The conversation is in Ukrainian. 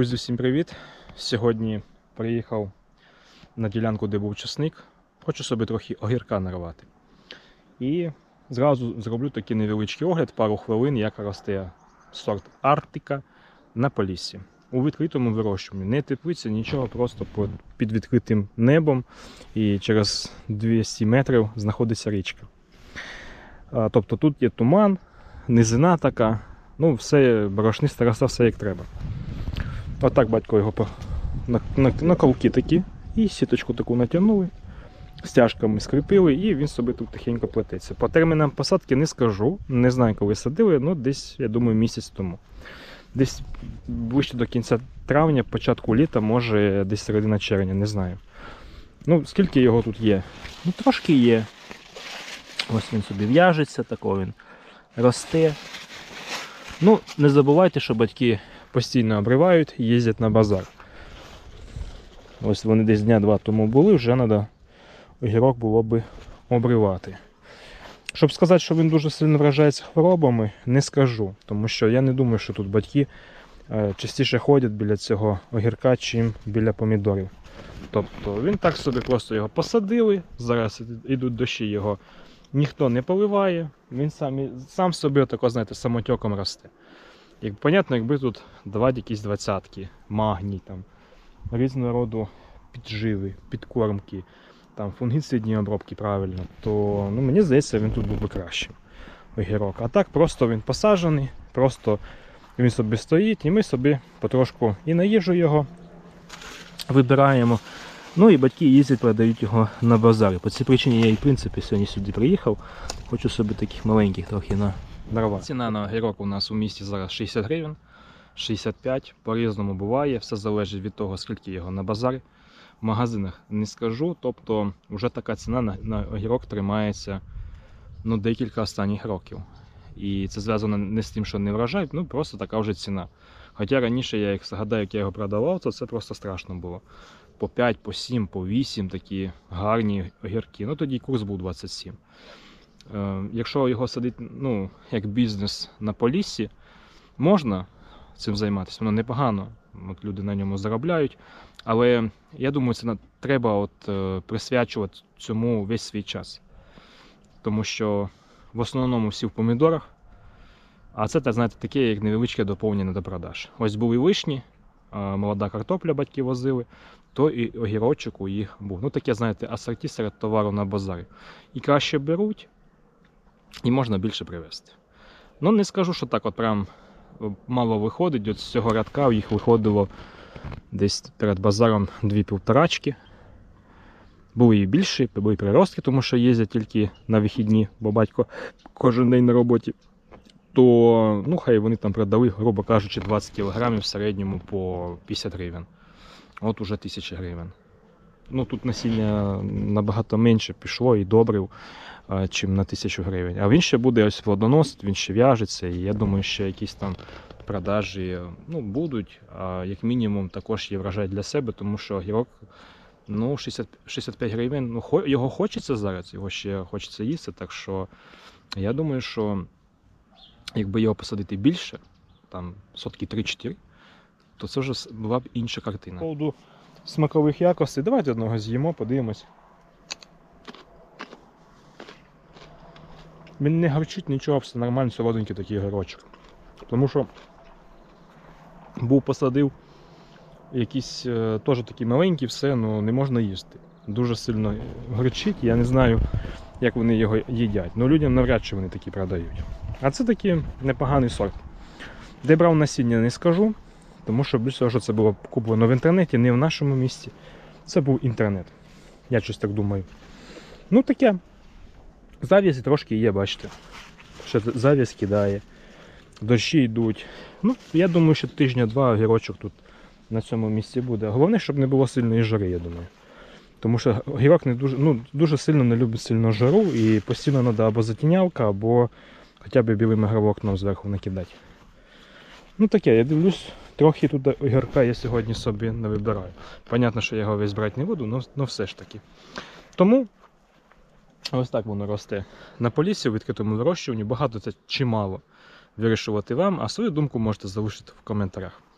Друзі, всім привіт! Сьогодні приїхав на ділянку, де був часник. Хочу собі трохи огірка нарвати. І зразу зроблю такий невеличкий огляд, пару хвилин, як росте сорт Арктика на поліссі. У відкритому вирощуванні. Не теплиця, нічого, просто під відкритим небом і через 200 метрів знаходиться річка. Тобто тут є туман, низина така, ну все, борошниста роса, все як треба. Отак батько його на, на, на колки такі, і сіточку таку натягнули, стяжками скріпили, і він собі тут тихенько плететься. По термінам посадки не скажу, не знаю, коли садили, ну десь, я думаю, місяць тому. Десь ближче до кінця травня, початку літа, може десь середина червня, не знаю. Ну, скільки його тут є? Ну, трошки є. Ось він собі в'яжеться, тако він росте. Ну, не забувайте, що батьки постійно обривають їздять на базар. Ось вони десь дня-два тому були, вже треба огірок було би обривати. Щоб сказати, що він дуже сильно вражається хворобами, не скажу, тому що я не думаю, що тут батьки е, частіше ходять біля цього огірка, чим біля помідорів. Тобто він так собі просто його посадили, зараз ідуть дощі його ніхто не поливає, він сам, сам собі отако, знаєте, самотьоком росте. Як понятно, якби тут давати якісь двадцятки, магній, там, різного роду підживи, підкормки, там, фунгіцидні обробки правильно, то ну, мені здається, він тут був би кращим. Огірок. А так просто він посаджений, просто він собі стоїть, і ми собі потрошку і на їжу його вибираємо. Ну і батьки їздять, продають його на базарі. По цій причині я і в принципі сьогодні сюди приїхав. Хочу собі таких маленьких трохи на нарвати. Ціна на огірок у нас у місті зараз 60 гривень, 65, по-різному буває, все залежить від того, скільки його на базарі. В магазинах не скажу, тобто вже така ціна на, на огірок тримається ну, декілька останніх років. І це зв'язано не з тим, що не вражають, ну просто така вже ціна. Хоча раніше я як згадаю, як я його продавав, то це просто страшно було. По 5, по 7, по 8 такі гарні огірки. Ну тоді курс був 27. Е, якщо його садити ну, як бізнес на поліссі, можна цим займатися, воно непогано. От люди на ньому заробляють. Але я думаю, це треба от, е, присвячувати цьому весь свій час. Тому що в основному всі в помідорах. А це, так, знаєте, таке, як невеличке доповнення до продаж. Ось були вишні, молода картопля батьки возили, то і огірочок у їх був. Ну таке, знаєте, асорті серед товару на базарі. І краще беруть, і можна більше привезти. Ну, не скажу, що так от прям е, мало виходить. От з цього рядка їх виходило десь перед базаром дві півторачки. Були і більші, були приростки, тому що їздять тільки на вихідні, бо батько кожен день на роботі. То ну, хай вони там продали, грубо кажучи, 20 кг в середньому по 50 гривень. От уже 1000 гривень. Ну тут насіння набагато менше пішло і добрив, чим на 1000 гривень. А він ще буде ось плодоносить, він ще в'яжеться, і я думаю, що якісь там продажі ну, будуть. А як мінімум також є врожай для себе, тому що огірок ну, 60, 65 гривень. Ну, його хочеться зараз, його ще хочеться їсти. Так що я думаю, що якби його посадити більше, там сотки 3-4, то це вже була б інша картина. Смакових якостей, давайте одного з'їмо, подивимось. Він не гарчить нічого, все нормально, солоденький такий горочок. Тому що був посадив якісь е, теж такі маленькі, все, ну не можна їсти. Дуже сильно горчить, я не знаю, як вони його їдять. Ну людям навряд чи вони такі продають. А це такий непоганий сорт. Де брав насіння, не скажу, тому що більше всього, що це було куплено в інтернеті, не в нашому місті. Це був інтернет. Я щось так думаю. Ну таке. Зав'язі трошки є, бачите. Ще зав'язь кидає. Дощі йдуть. Ну, я думаю, що тижня-два огірочок тут на цьому місці буде. Головне, щоб не було сильної жари, я думаю. Тому що огірок не дуже, ну, дуже сильно не любить сильно жару і постійно треба або затінявка, або хоча б білим агровокном зверху накидати. Ну таке, я дивлюсь, трохи тут огірка я сьогодні собі не вибираю. Понятно, що я його весь брати не буду, але все ж таки. Тому ось так воно росте. На полісі в відкритому вирощуванні багато це чимало вирішувати вам, а свою думку можете залишити в коментарях.